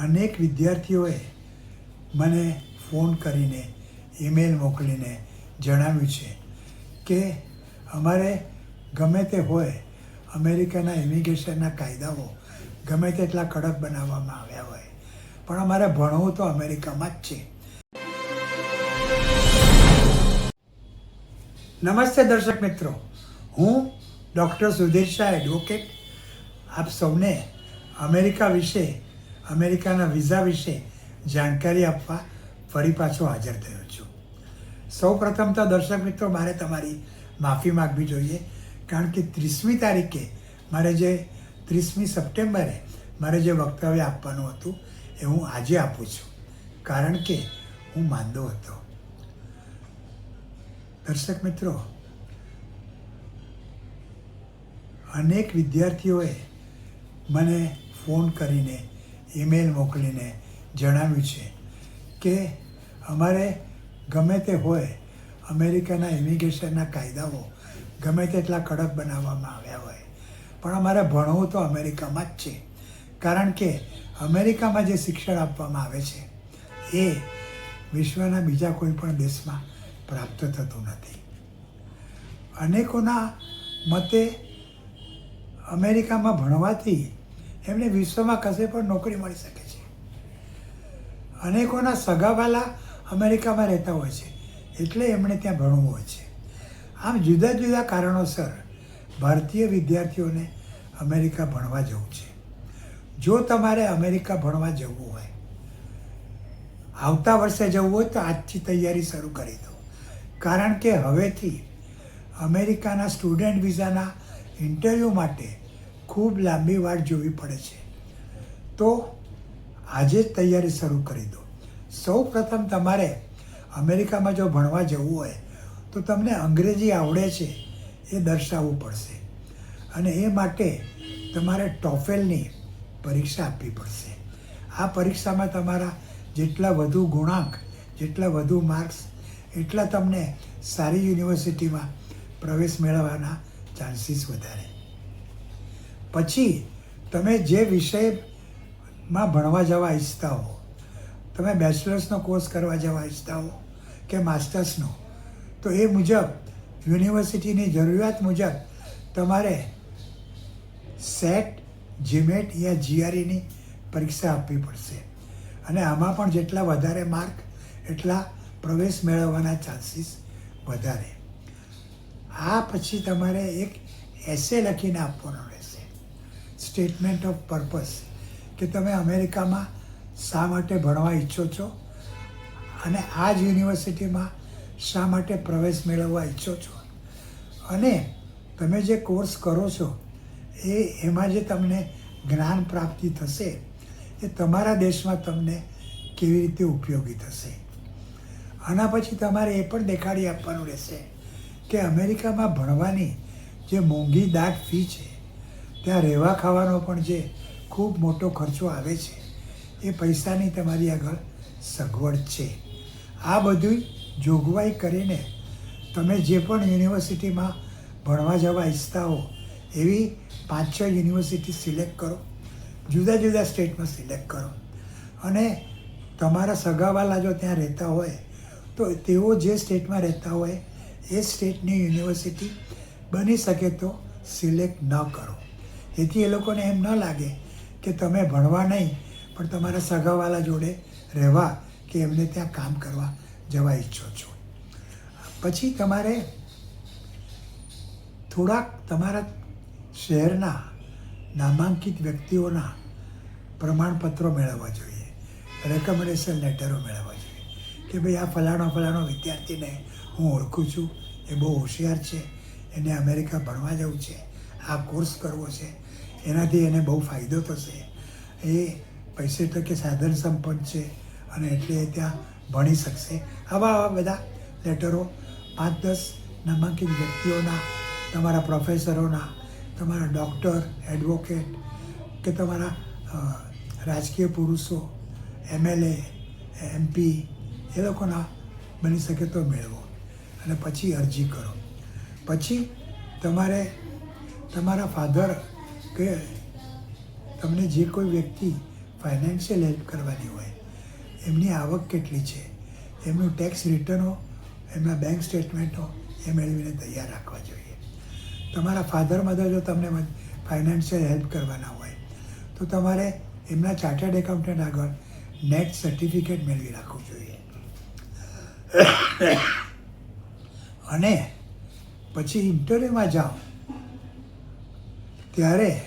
અનેક વિદ્યાર્થીઓએ મને ફોન કરીને ઈમેલ મોકલીને જણાવ્યું છે કે અમારે ગમે તે હોય, અમેરિકાના ઇમિગ્રેશનના કાયદાઓ ગમે તેટલા કડક બનાવવામાં આવ્યા હોય, પણ અમારે ભણવું તો અમેરિકામાં જ છે. નમસ્તે દર્શક મિત્રો. હું ડૉક્ટર સુધીર શાહ એડવોકેટ આપ સૌને અમેરિકા વિશે અમેરિકાના વિઝા વિશે જાણકારી આપવા ફરી પાછો હાજર થયો છું. સૌ પ્રથમ તો દર્શક મિત્રો, મારે તમારી માફી માગવી જોઈએ, કારણ કે ત્રીસમી તારીખે મારે જે ત્રીસમી સપ્ટેમ્બરે મારે જે વક્તવ્ય આપવાનું હતું એ હું આજે આપું છું. કારણ કે હું માંદો હતો. દર્શક મિત્રો, અનેક વિદ્યાર્થીઓએ મને ફોન કરીને ઈમેલ મોકલીને જણાવ્યું છે કે અમારે ગમે તે હોય, અમેરિકાના ઇમિગ્રેશનના કાયદાઓ ગમે તેટલા કડક બનાવવામાં આવ્યા હોય, પણ અમારે ભણવું તો અમેરિકામાં જ છે. કારણ કે અમેરિકામાં જે શિક્ષણ આપવામાં આવે છે, એ વિશ્વના બીજા કોઈ પણ દેશમાં પ્રાપ્ત થતું નથી. અનેકોના મતે અમેરિકામાં ભણવાથી એમને વિશ્વમાં કશે પણ નોકરી મળી શકે છે. અનેકોના સગાવાલા અમેરિકામાં રહેતા હોય છે. એટલે એમણે ત્યાં ભણવું હોય છે. આમ જુદા જુદા કારણોસર ભારતીય વિદ્યાર્થીઓને અમેરિકા ભણવા જવું છે. જો તમારે અમેરિકા ભણવા જવું હોય, આવતા વર્ષે જવું હોય તો આજથી તૈયારી શરૂ કરી દો. કારણ કે હવેથી અમેરિકાના સ્ટુડન્ટ વિઝાના ઇન્ટરવ્યૂ માટે ખૂબ લાંબી વાટ જોવી પડે છે. તો આજે જ તૈયારી શરૂ કરી દો. સૌ પ્રથમ તમારે અમેરિકામાં જો ભણવા જવું હોય, તો તમને અંગ્રેજી આવડે છે એ દર્શાવવું પડશે. અને એ માટે તમારે ટોફેલની પરીક્ષા આપવી પડશે. આ પરીક્ષામાં તમારા જેટલા વધુ ગુણાંક, જેટલા વધુ માર્ક્સ, એટલા તમને સારી યુનિવર્સિટીમાં પ્રવેશ મેળવવાના ચાન્સીસ વધારે. પછી તમે જે વિષયમાં ભણવા જવા ઈચ્છતા હો, તમે બેચલર્સનો કોર્સ કરવા જવા ઈચ્છતા હો કે માસ્ટર્સનો, તો એ મુજબ, યુનિવર્સિટીની જરૂરિયાત મુજબ તમારે સેટ, જીમેટ યા જીઆરઈની પરીક્ષા આપવી પડશે. અને આમાં પણ જેટલા વધારે માર્ક, એટલા પ્રવેશ મેળવવાના ચાન્સીસ વધારે. આ પછી તમારે એક એસે લખીને આપવાનો રહેશે સ્ટેટમેન્ટ ઓફ પર્પસ કે તમે અમેરિકામાં શા માટે ભણવા ઈચ્છો છો? અને આ જ યુનિવર્સિટીમાં શા માટે પ્રવેશ મેળવવા ઈચ્છો છો? અને તમે જે કોર્સ કરો છો, એ એમાં જે તમને જ્ઞાન પ્રાપ્તિ થશે, એ તમારા દેશમાં તમને કેવી રીતે ઉપયોગી થશે? આના પછી તમારે એ પણ દેખાડી આપવાનું રહેશે કે અમેરિકામાં ભણવાની જે મોંઘી દાટ ફી છે ત્યાં રહેવા ખાવાનો પણ જે ખૂબ મોટો ખર્ચો આવે છે, એ પૈસાની તમારી આગળ સગવડ છે. આ બધું જોગવાઈ કરીને તમે જે પણ યુનિવર્સિટીમાં ભણવા જવા ઈચ્છતા હો, એવી પાંચ છ યુનિવર્સિટી સિલેક્ટ કરો. જુદા જુદા સ્ટેટમાં સિલેક્ટ કરો. અને તમારા સગાવાલા જો ત્યાં રહેતા હોય, તો તેઓ જે સ્ટેટમાં રહેતા હોય, એ સ્ટેટની યુનિવર્સિટી બની શકે તો સિલેક્ટ ન કરો. એથી એ લોકોને એમ ન લાગે કે તમે ભણવા નહીં, પણ તમારા સગાવાલા જોડે રહેવા કે એમને ત્યાં કામ કરવા જવા ઈચ્છો છો. પછી તમારે થોડાક તમારા શહેરના નામાંકિત વ્યક્તિઓના પ્રમાણપત્રો મેળવવા જોઈએ રેકમેન્ડેશન લેટરો મેળવવા જોઈએ કે ભાઈ આ ફલાણો ફલાણો વિદ્યાર્થીને હું ઓળખું છું, એ બહુ હોશિયાર છે, એને અમેરિકા ભણવા જવું છે, આ કોર્સ કરવો છે એનાથી એને બહુ ફાયદો થશે. એ પૈસે ટકે સાધન સંપન્ન છે અને એટલે એ ત્યાં ભણી શકશે. આવા આવા બધા લેટરો પાંચ દસ નામાંકિત વ્યક્તિઓના, તમારા પ્રોફેસરોના, તમારા ડૉક્ટર, એડવોકેટ કે તમારા રાજકીય પુરુષો, એમએલએ, એમપી એ લોકોના બની શકે તો મેળવો અને પછી અરજી કરો. પછી તમારે, તમારા ફાધર કે તમને જે કોઈ વ્યક્તિ ફાઇનાન્શિયલ હેલ્પ કરવાની હોય, એમની આવક કેટલી છે, એમનું ટેક્સ રિટર્નો એમના બેંક સ્ટેટમેન્ટો એ મેળવીને તૈયાર રાખવા જોઈએ. તમારા ફાધર મધર જો તમને ફાઇનાન્શિયલ હેલ્પ કરવાના હોય, તો તમારે એમના ચાર્ટર્ડ એકાઉન્ટન્ટ આગળ નેટ સર્ટિફિકેટ મેળવી રાખવું જોઈએ. અને પછી ઇન્ટરવ્યૂમાં જાઓ. ત્યારે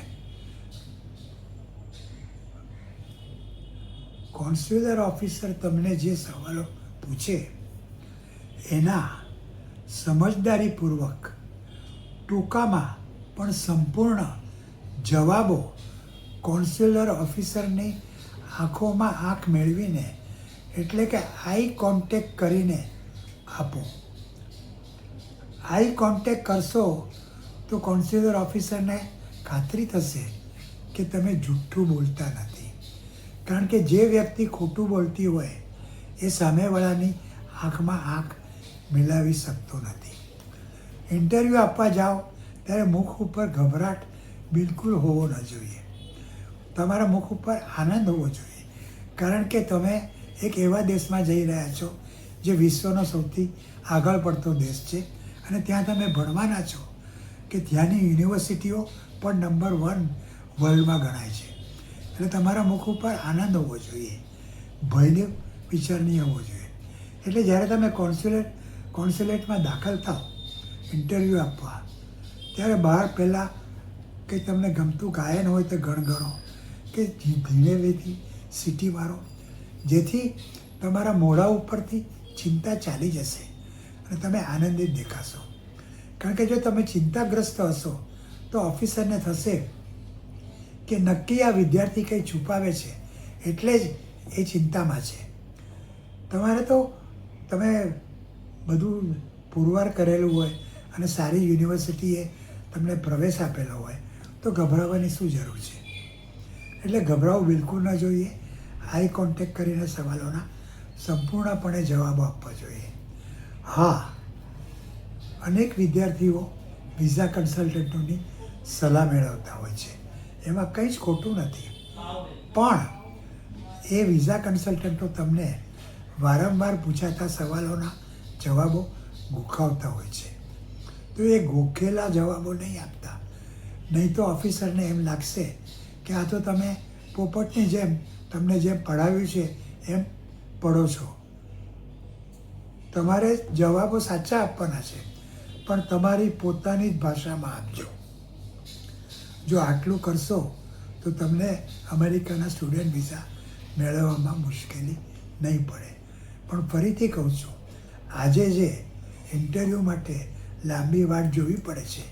કોન્સ્યુલર ઓફિસર તમને જે સવાલો પૂછે, એના સમજદારીપૂર્વક ટૂંકામાં પણ સંપૂર્ણ જવાબો કોન્સ્યુલર ઓફિસરની આંખોમાં આંખ મેળવીને, એટલે કે આઈ કોન્ટેક કરીને આપો. આઈ કોન્ટેક કરશો તો કોન્સ્યુલર ઓફિસરને ખાતરી થશે કે તમે જૂઠું બોલતા નથી. કારણ કે જે વ્યક્તિ ખોટું બોલતી હોય, એ સામેવાળાની આંખમાં આંખ મિલાવી શકતો નથી. ઇન્ટરવ્યૂ આપવા જાઓ, ત્યારે મુખ ઉપર ગભરાટ બિલકુલ હોવો ન જોઈએ. તમારા મુખ ઉપર આનંદ હોવો જોઈએ. કારણ કે તમે એક એવા દેશમાં જઈ રહ્યા છો, જે વિશ્વનો સૌથી આગળ પડતો દેશ છે અને ત્યાં તમે ભણવાના છો કે ત્યાંની યુનિવર્સિટીઓ પણ નંબર વન વર્લ્ડમાં ગણાય છે. એટલે તમારા મુખ ઉપર આનંદ હોવો જોઈએ. ભયને વિચાર નહીં હોવો જોઈએ. એટલે જ્યારે તમે કોન્સ્યુલેટ કોન્સ્યુલેટમાં દાખલ થાઓ ઇન્ટરવ્યૂ આપવા, ત્યારે બહાર પહેલાં કે તમને ગમતું ગાયન હોય તો ગણગણો, કે ધીમે વેથી સીટી મારો, જેથી તમારા મોઢા ઉપરથી ચિંતા ચાલી જશે અને તમે આનંદિત દેખાશો. કારણ કે જો તમે ચિંતાગ્રસ્ત હશો તો ઓફિસરને થશે કે નક્કી આ વિદ્યાર્થી કંઈ છુપાવે છે, એટલે જ એ ચિંતામાં છે. તમારે તો, તમે બધું પુરવાર કરેલું હોય અને સારી યુનિવર્સિટીએ તમને પ્રવેશ આપેલો હોય, તો ગભરાવાની શું જરૂર છે? એટલે ગભરાવું બિલકુલ ન જોઈએ. આઈ કોન્ટેક કરીને સવાલોના સંપૂર્ણપણે જવાબો આપવા જોઈએ. હા, અનેક વિદ્યાર્થીઓ વિઝા કન્સલ્ટન્ટોની સલાહ મેળવતા હોય છે. એમાં કંઈ જ ખોટું નથી. પણ એ વિઝા કન્સલ્ટન્ટો તમને વારંવાર પૂછાતા સવાલોના જવાબો ગુખાવતા હોય છે. તો એ ગોખેલા જવાબો નહીં આપતા. નહીં તો ઓફિસરને એમ લાગશે કે આ તો તમે પોપટની જેમ તમને જેમ પડાવ્યું છે એમ પડો છો. તમારે જવાબો સાચા આપવાના છે. પણ તમારી પોતાની જ ભાષામાં આપજો. જો આટલું કરશો, તો તમને અમેરિકાના સ્ટુડન્ટ વિઝા મેળવવામાં મુશ્કેલી નહીં પડે. પણ ફરીથી કહું છું, આજે જે ઇન્ટરવ્યૂ માટે લાંબી વાટ જોવી પડે છે,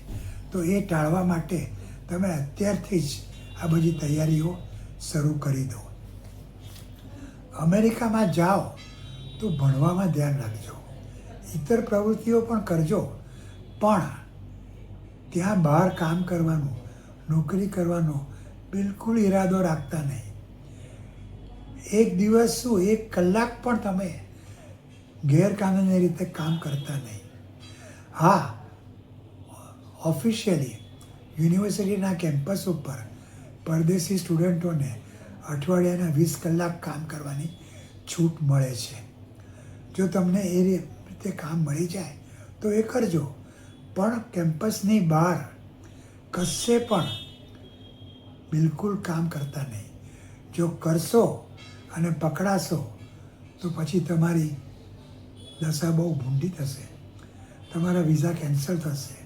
તો એ ટાળવા માટે તમે અત્યારથી જ આ બધી તૈયારીઓ શરૂ કરી દો. અમેરિકામાં જાઓ તો ભણવામાં ધ્યાન રાખજો. ઇતર પ્રવૃત્તિઓ પણ કરજો, પણ ત્યાં બહાર કામ કરવાનું નોકરી કરવાનો બિલકુલ ઈરાદો રાખતા નહીં. એક દિવસ શું, એક કલાક પણ તમે ગેરકાનૂની રીતે કામ કરતા નહીં. હા ઓફિશિયલી યુનિવર્સિટીના કેમ્પસ ઉપર પરદેશી સ્ટુડન્ટોને અઠવાડિયાના વીસ કલાક કામ કરવાની છૂટ મળે છે. જો તમને એ રીતે કામ મળી જાય, તો એ કરજો. પણ કેમ્પસની બહાર કશે પણ બિલકુલ કામ કરતા નહીં. જો કરશો અને પકડાશો, તો પછી તમારી દશા બહુ ભૂંડી થશે. તમારા વિઝા કેન્સલ થશે.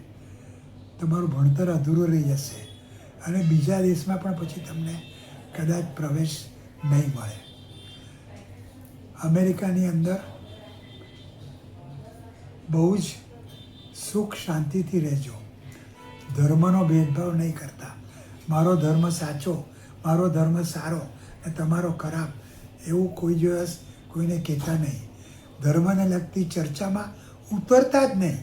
તમારું ભણતર અધૂરું રહી જશે. અને બીજા દેશમાં પણ પછી તમને કદાચ પ્રવેશ નહીં મળે. અમેરિકાની અંદર બહુ જ સુખ શાંતિથી રહેજો. ધર્મનો ભેદભાવ નહીં કરતા. મારો ધર્મ સાચો, મારો ધર્મ સારો અને તમારો ખરાબ, એવું કોઈ દિવસ કોઈને કહેતા નહીં. ધર્મને લગતી ચર્ચામાં ઉતરતા જ નહીં.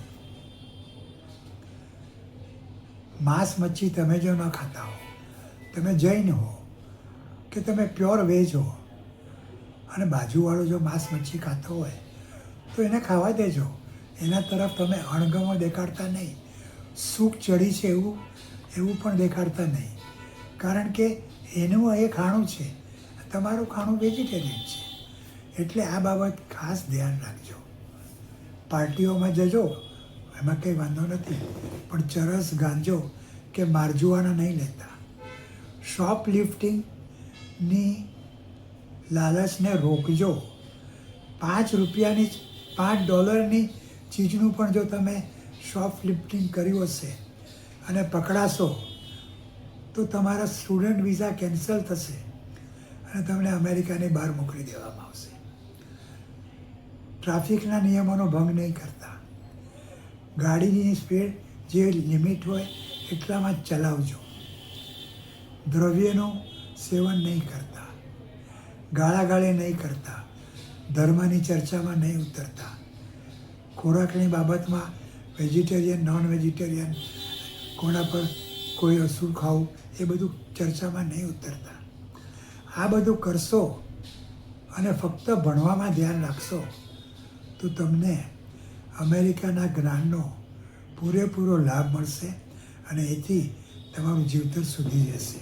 માંસ મચ્છી તમે જો ન ખાતા હો, તમે જૈન હો કે તમે પ્યોર વેજ હો, અને બાજુવાળો જો માંસ મચ્છી ખાતો હોય, તો એને ખાવા દેજો. એના તરફ તમે અણગમો દેખાડતા નહીં. સુખ ચડી છે એવું એવું પણ દેખાડતા નહીં. કારણ કે એનું એ ખાણું છે, તમારું ખાણું વેજીટેરિયન છે. એટલે આ બાબત ખાસ ધ્યાન રાખજો. પાર્ટીઓમાં જજો, એમાં કંઈ વાંધો નથી. પણ ચરસ ગાંજો કે મારજુઆના નહીં લેતા. શોપ લિફ્ટિંગની લાલચને રોકજો. પાંચ રૂપિયાની પાંચ ડોલરની ચીજનું પણ જો તમે શોપ લિફ્ટિંગ કર્યું હશે અને પકડાશો, તો તમારા સ્ટુડન્ટ વિઝા કેન્સલ થશે અને તમને અમેરિકાની બહાર મોકલી દેવામાં આવશે. ટ્રાફિકના નિયમોનો ભંગ નહીં કરતા. ગાડીની સ્પીડ જે લિમિટ હોય એટલામાં ચલાવજો. દ્રવ્યનું સેવન નહીં કરતા. ગાળાગાળી નહીં કરતા. ધર્મની ચર્ચામાં નહીં ઉતરતા. ખોરાકની બાબતમાં વેજીટેરિયન, નોન વેજીટેરિયન કોના પર કોઈ અસુર ખાવું એ બધું ચર્ચામાં નહીં ઉતરતા. આ બધું કરશો અને ફક્ત ભણવામાં ધ્યાન રાખશો, તો તમને અમેરિકાના જ્ઞાનનો પૂરેપૂરો લાભ મળશે અને એથી તમારું જીવતર સુધી જશે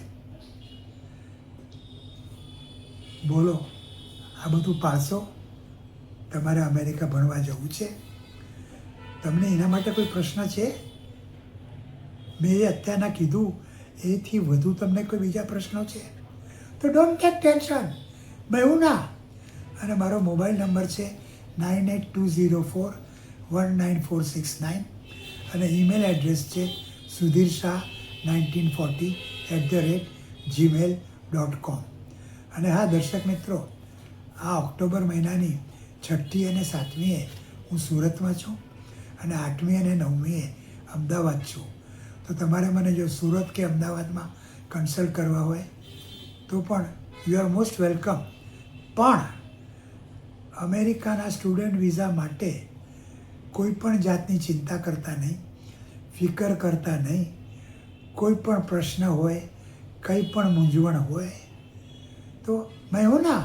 બોલો, આ બધું પાસો તમારે અમેરિકા ભણવા જવું છે? તમને એના માટે કોઈ પ્રશ્ન છે? મેં અત્યારના કીધું. એથી વધુ તમને કોઈ બીજા પ્રશ્નો છે? તો ડોન્ટ ટેક ટેન્શન મેં ના અને મારો મોબાઈલ નંબર છે nine eight two zero four one nine four six nine અને ઈમેલ એડ્રેસ છે Sudhir Shah nineteen forty at the rate Gmail dot com અને હા, દર્શક મિત્રો, આ ઓક્ટોબર મહિનાની છઠ્ઠી અને સાતમીએ હું સુરતમાં છું અને આઠમી અને નવમીએ અમદાવાદ છું. તો તમારે મને જો સુરત કે અમદાવાદમાં કન્સલ્ટ કરવા હોય, તો પણ યુ આર મોસ્ટ વેલકમ પણ અમેરિકાના સ્ટુડન્ટ વિઝા માટે કોઈ પણ જાતની ચિંતા કરતા નહીં, ફિકર કરતા નહીં. કોઈ પણ પ્રશ્ન હોય, કંઈ પણ મૂંઝવણ હોય, તો મેં હું ના